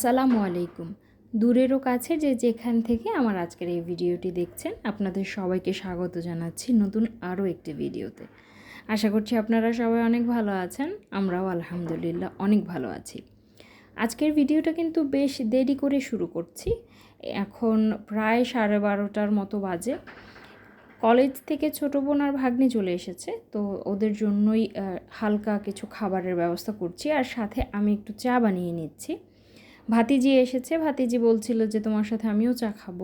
আসসালামু আলাইকুম। দূরেরও কাছে যে যেখান থেকে আমার আজকের এই ভিডিওটি দেখছেন, আপনাদের সবাইকে স্বাগত জানাচ্ছি নতুন আরও একটি ভিডিওতে। আশা করছি আপনারা সবাই অনেক ভালো আছেন, আমরাও আলহামদুলিল্লাহ অনেক ভালো আছি। আজকের ভিডিওটা কিন্তু বেশ দেরি করে শুরু করছি। এখন প্রায় সাড়ে বারোটার মতো বাজে। কলেজ থেকে ছোটো বোন আর ভাগ্নি চলে এসেছে, তো ওদের জন্যই হালকা কিছু খাবারের ব্যবস্থা করছি আর সাথে আমি একটু চা বানিয়ে নিচ্ছি। ভাতিজি এসেছে, ভাতিজি বলছিল যে তোমার সাথে আমিও চা খাব।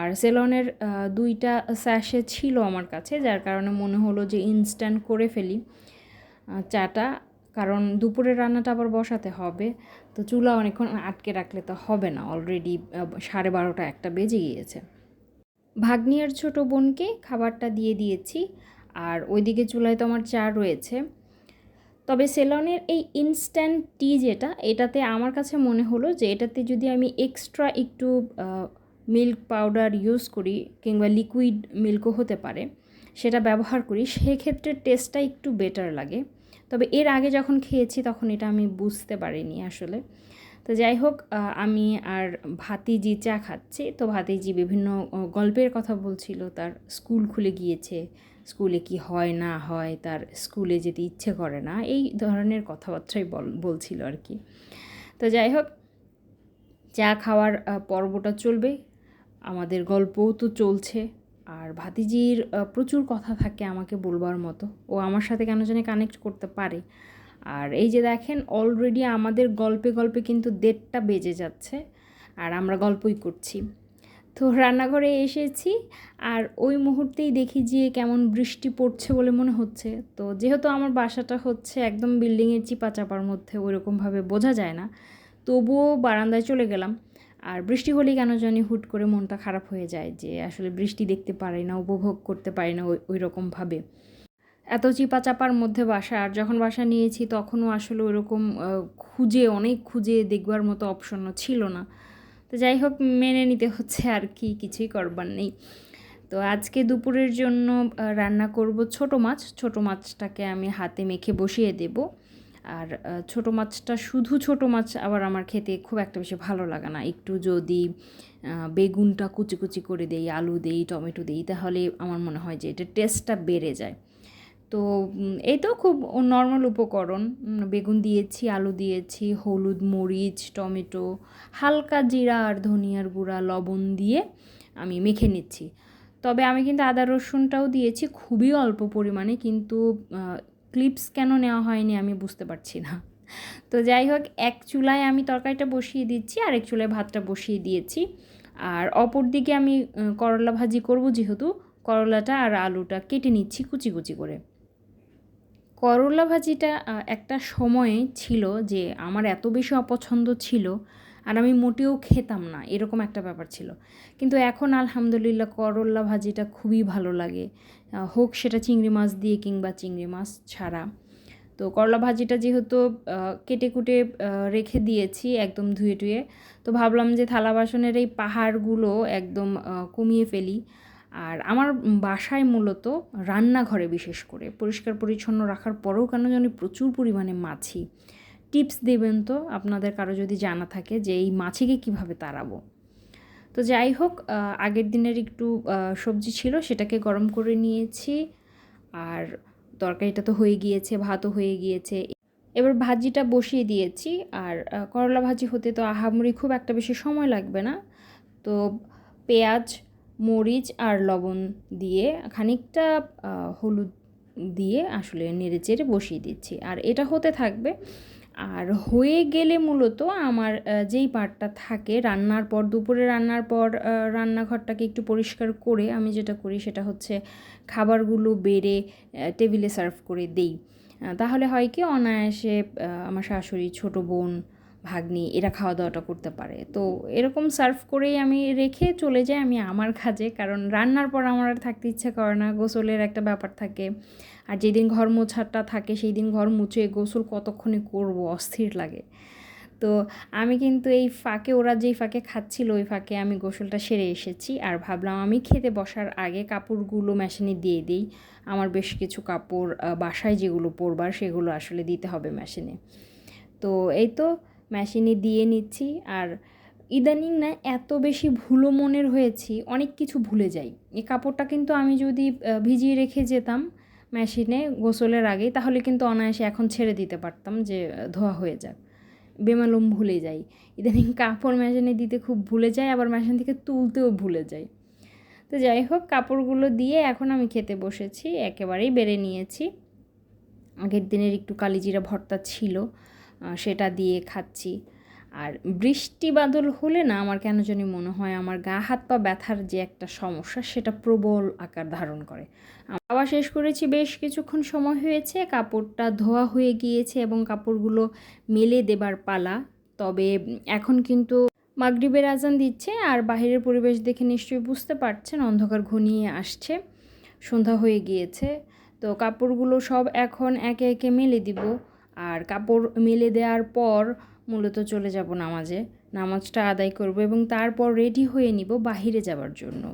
আর সেলনের দুইটা স্যাশে ছিল আমার কাছে, যার কারণে মনে হলো যে ইনস্ট্যান্ট করে ফেলি চাটা। কারণ দুপুরের রান্নাটা আবার বসাতে হবে, তো চুলা অনেকক্ষণ আটকে রাখলে তো হবে না অলরেডি সাড়ে বারোটা একটা বেজে গিয়েছে। ভাগ্নি আর ছোটো বোনকে খাবারটা দিয়ে দিয়েছি, আর ওইদিকে চুলায় তো আমার চা রয়েছে। তবে সেলনের এই ইনস্ট্যান্ট টি যেটা, এটাতে আমার কাছে মনে হলো যে এটাতে যদি আমি এক্সট্রা একটু মিল্ক পাউডার ইউজ করি কিংবা লিকুইড মিল্কও হতে পারে, সেটা ব্যবহার করি, সেক্ষেত্রে টেস্টটা একটু বেটার লাগে। তবে এর আগে যখন খেয়েছি তখন এটা আমি বুঝতে পারিনি আসলে। তো যাই হোক আমি আর ভাতিজি চা খাচ্ছি। তো ভাতিজি বিভিন্ন গল্পের কথা বলছিল, তার স্কুল খুলে গিয়েছে। স্কুলে কি হয়, না হয়, তার স্কুলে যেতে ইচ্ছে করে না, এই ধরনের কথাবার্তাই বল, বলছিল আর কি। তো যাই হোক, চা খাওয়ার পর্বটা চলবে, আমাদের গল্পও তো চলছে। আর ভাতিজির প্রচুর কথা থাকে আমাকে বলবার মতো। ও আমার সাথে কেন জানি কানেক্ট করতে পারে। আর এই যে দেখেন অলরেডি আমাদের গল্পে গল্পে কিন্তু দেড়টা বেজে যাচ্ছে, আর আমরা গল্পই করছি। তো রান্নাঘরে এসেছি, আর ওই মুহূর্তেই দেখি যে কেমন বৃষ্টি পড়ছে বলে মনে হচ্ছে। তো যেহেতু আমার বাসাটা হচ্ছে একদম বিল্ডিংয়ের চিপা চাপার মধ্যে, ওইরকমভাবে বোঝা যায় না, তবুও বারান্দায় চলে গেলাম। আর বৃষ্টি হলেই কেন জানি হুট করে মনটা খারাপ হয়ে যায় যে আসলে বৃষ্টি দেখতে পারি না, উপভোগ করতে পারি না ওই ওই রকমভাবে এত চিপা চাপার মধ্যে বাসা আর যখন বাসা নিয়েছি তখনও আসলে ওইরকম আহ, খুঁজে অনেক খুঁজে দেখবার মতো অপশনও ছিল না। তো যাই হোক মেনে নিতে হচ্ছে আর কি কিছুই করবার নেই। তো আজকে দুপুরের জন্য রান্না করব ছোট মাছ। ছোট মাছটাকে আমি হাতে মেখে বসিয়ে দেব। আর ছোট মাছটা শুধু ছোট মাছ আবার আমার খেতে খুব একটা বেশি ভালো লাগে না। একটু যদি বেগুনটা কুচি কুচি করে দেই আলু দেই টমেটো দেই তাহলে আমার মনে হয় যে এটা টেস্টটা বেড়ে যায়। তো এই তো খুব নর্মাল উপকরণ। বেগুন দিয়েছি, আলু দিয়েছি, হলুদ, মরিচ, টমেটো, হালকা জিরা আর ধনিয়ার গুঁড়া, লবণ দিয়ে আমি মেখে নিচ্ছি। তবে আমি কিন্তু আদা রসুনটাও দিয়েছি খুবই অল্প পরিমাণে কিন্তু ক্লিপস কেন নেওয়া হয়নি আমি বুঝতে পারছি না। তো যাই হোক, এক চুলায় আমি তরকারিটা বসিয়ে দিচ্ছি, আর এক চুলায় ভাতটা বসিয়ে দিয়েছি। আর অপর দিকে আমি করলা ভাজি করব যেহেতু, করলাটা আর আলুটা কেটে নিচ্ছি কুচি কুচি করে। করলা ভাজিটা একটা সময়ে ছিল যে আমার এত বেশি অপছন্দ ছিল আর আমি মোটেও খেতাম না, এরকম একটা ব্যাপার ছিল। কিন্তু এখন আলহামদুলিল্লাহ করলা ভাজিটা খুবই ভালো লাগে। হোক সেটা চিংড়ি মাছ দিয়ে কিংবা চিংড়ি মাছ ছাড়া। তো করলা ভাজিটা যেহেতু কেটে কুটে রেখে দিয়েছি একদম ধুয়ে টুয়ে, তো ভাবলাম যে থালা বাসনের এই পাহাড়গুলো একদম কমিয়ে ফেলি। আর আমার বাসায় মূলত রান্নাঘরে বিশেষ করে। পরিষ্কার পরিচ্ছন্ন রাখার পরেও কেন জানি প্রচুর পরিমাণে মাছি। টিপস দেবেন তো আপনাদের কারও যদি জানা থাকে যে এই মাছিকে কীভাবে তাড়াবো। তো যাই হোক আগের দিনের একটু সবজি ছিল, সেটাকে গরম করে নিয়েছি। আর তরকারিটা তো হয়ে গিয়েছে, ভাতও হয়ে গিয়েছে। এবার ভাজিটা বসিয়ে দিয়েছি। আর করলা ভাজি হতে তো আহামরি খুব একটা বেশি সময় লাগবে না। তো পেঁয়াজ মরিচ আর লবণ দিয়ে খানিকটা হলুদ দিয়ে আসলে নেড়ে চেড়ে বসিয়ে দিচ্ছি। আর এটা হতে থাকবে। আর হয়ে গেলে মূলত আমার যেই পার্টটা থাকে রান্নার পর, দুপুরে রান্নার পর রান্নাঘরটাকে একটু পরিষ্কার করে আমি যেটা করি সেটা হচ্ছে খাবারগুলো বেড়ে টেবিলে সার্ভ করে দেই। তাহলে হয় কি অনায়াসে আমার শাশুড়ি ছোট বোন ভাগ্নি, এরা খাওয়া দাওয়াটা করতে পারে। তো এরকম সার্ভ করেই আমি রেখে চলে যাই আমি আমার কাজে। কারণ রান্নার পর আমার আর থাকতে ইচ্ছে করে না, গোসলের একটা ব্যাপার থাকে। আর যেদিন ঘর মোছাটা থাকে সেই দিন ঘর মুছে গোসল কতক্ষণে করব, অস্থির লাগে। তো আমি কিন্তু এই ফাঁকে, ওরা যেই ফাঁকে খাচ্ছিল, ওই ফাঁকে আমি গোসলটা সেরে এসেছি। আর ভাবলাম আমি খেতে বসার আগে কাপড়গুলো মেশিনে দিয়ে দিই। আমার বেশ কিছু কাপড় বাসায় যেগুলো পরবার, সেগুলো আসলে দিতে হবে মেশিনে। তো এই তো মেশিনে দিয়ে নিচ্ছি। আর ইদানিং না এত বেশি ভুলো মনের হয়েছি, অনেক কিছু ভুলে যাই। এই কাপড়টা কিন্তু আমি যদি ভিজিয়ে রেখে যেতাম মেশিনে গোসলের আগে তাহলে কিন্তু অনায়াসে এখন ছেড়ে দিতে পারতাম যে ধোয়া হয়ে যাক। বেমালুম ভুলে যাই। ইদানিং কাপড় মেশিনে দিতে খুব ভুলে যাই, আবার মেশিন থেকে তুলতেও ভুলে যাই। তো যাই হোক, কাপড়গুলো দিয়ে এখন আমি খেতে বসেছি, একেবারেই বেড়ে নিয়েছি। আগের দিনের একটু কালিজিরা ভর্তা ছিল। সেটা দিয়ে খাচ্ছি। আর বৃষ্টি বাদল হলে না আমার কেন জানি মনে হয় আমার গা হাত পা ব্যথার যে একটা সমস্যা, সেটা প্রবল আকার ধারণ করে। খাওয়া শেষ করেছি, বেশ কিছুক্ষণ সময় হয়েছে, কাপড়টা ধোয়া হয়ে গিয়েছে এবং কাপড়গুলো মেলে দেবার পালা। তবে এখন কিন্তু মাগরিবের আজান দিচ্ছে আর বাইরের পরিবেশ দেখে নিশ্চয়ই বুঝতে পারছেন, অন্ধকার ঘনিয়ে আসছে, সন্ধ্যা হয়ে গিয়েছে। তো কাপড়গুলো সব এখন একে একে মেলে দিব। আর কাপড় মেলে দেওয়ার পর মূলত চলে যাব নামাজে। নামাজটা আদায় করব এবং তারপর রেডি হয়ে নিব বাহিরে যাওয়ার জন্য।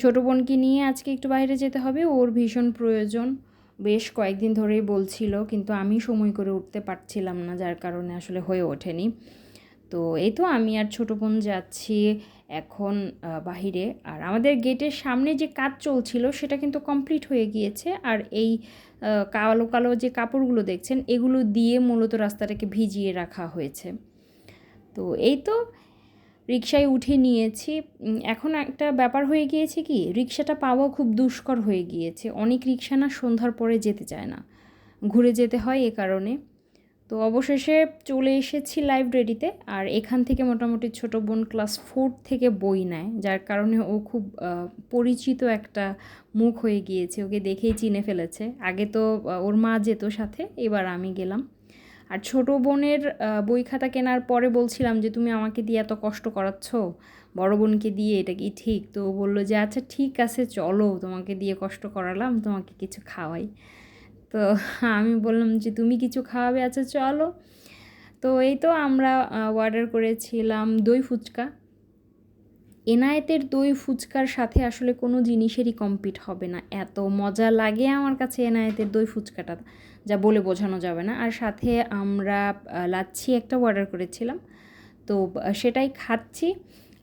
ছোটো বোনকে নিয়ে আজকে একটু বাইরে যেতে হবে। ওর ভীষণ প্রয়োজন। বেশ কয়েকদিন ধরেই বলছিল, কিন্তু আমি সময় করে উঠতে পারছিলাম না, যার কারণে আসলে হয়ে ওঠেনি। তো এই তো আমি আর ছোটো বোন যাচ্ছি এখন বাহিরে। আর আমাদের গেটের সামনে যে কাজ চলছিল সেটা কিন্তু কমপ্লিট হয়ে গিয়েছে। আর এই কালো কালো যে কাপড়গুলো দেখছেন, এগুলো দিয়ে মূলত রাস্তাটাকে ভিজিয়ে রাখা হয়েছে। তো এই তো রিক্সায় উঠে নিয়েছি। এখন একটা ব্যাপার হয়ে গিয়েছে কি রিক্সাটা পাওয়া খুব দুষ্কর হয়ে গিয়েছে। অনেক রিক্সা না সন্ধ্যার পরে যেতে চায় না। ঘুরে যেতে হয় এ কারণে। তো অবশেষে চলে এসেছি লাইব্রেরিতে আর এখান থেকে মোটামুটি ছোট বোন ক্লাস ফোর থেকে বই নেয়, যার কারণে ও খুব পরিচিত একটা মুখ হয়ে গিয়েছে, ওকে দেখেই চিনে ফেলেছে। আগে তো ওর মা যেত সাথে, এবার আমি গেলাম। আর ছোট বোনের বই খাতা কেনার পরে বলছিলাম যে, তুমি আমাকে দিয়ে এত কষ্ট করাচ্ছ? বড় বোনকে দিয়ে এটা কি ঠিক? তো বলল যে আচ্ছা ঠিক আছে, চলো তোমাকে দিয়ে কষ্ট করালাম, তোমাকে কিছু খাওয়াই। তো আমি বললাম যে, তুমি কিছু খাওয়াবে? আচ্ছা চলো। তো এই তো আমরা অর্ডার করেছিলাম দই ফুচকা। এনায়েতের দই ফুচকার সাথে আসলে কোনো জিনিসেরই কম্পিট হবে না। এত মজা লাগে আমার কাছে এনায়েতের দই ফুচকাটা, যা বলে বোঝানো যাবে না। আর সাথে আমরা লাচ্ছি একটা অর্ডার করেছিলাম। তো সেটাই খাচ্ছি।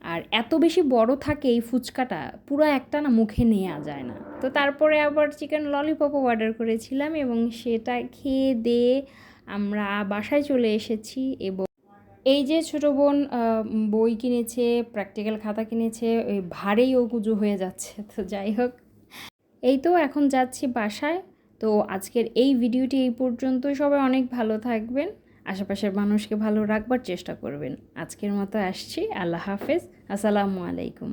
আর এত বেশি বড় থাকে এই ফুচকাটা, পুরো একটা না মুখে নেওয়া যায় না। তো তারপরে আবার চিকেন ললিপপও অর্ডার করেছিলাম এবং সেটা খেয়ে দিয়ে আমরা বাসায় চলে এসেছি এবং এই যে ছোটো বোন বই কিনেছে প্র্যাকটিক্যাল খাতা কিনেছে, ওই ভারেই ও কুজো হয়ে যাচ্ছে। তো যাই হোক, এই তো এখন যাচ্ছি বাসায়। তো আজকের এই ভিডিওটি এই পর্যন্তই। সবাই অনেক ভালো থাকবেন। আশেপাশের মানুষকে ভালো রাখবার চেষ্টা করবেন। আজকের মতো আসছি। আল্লাহ হাফেজ। আসসালামু আলাইকুম।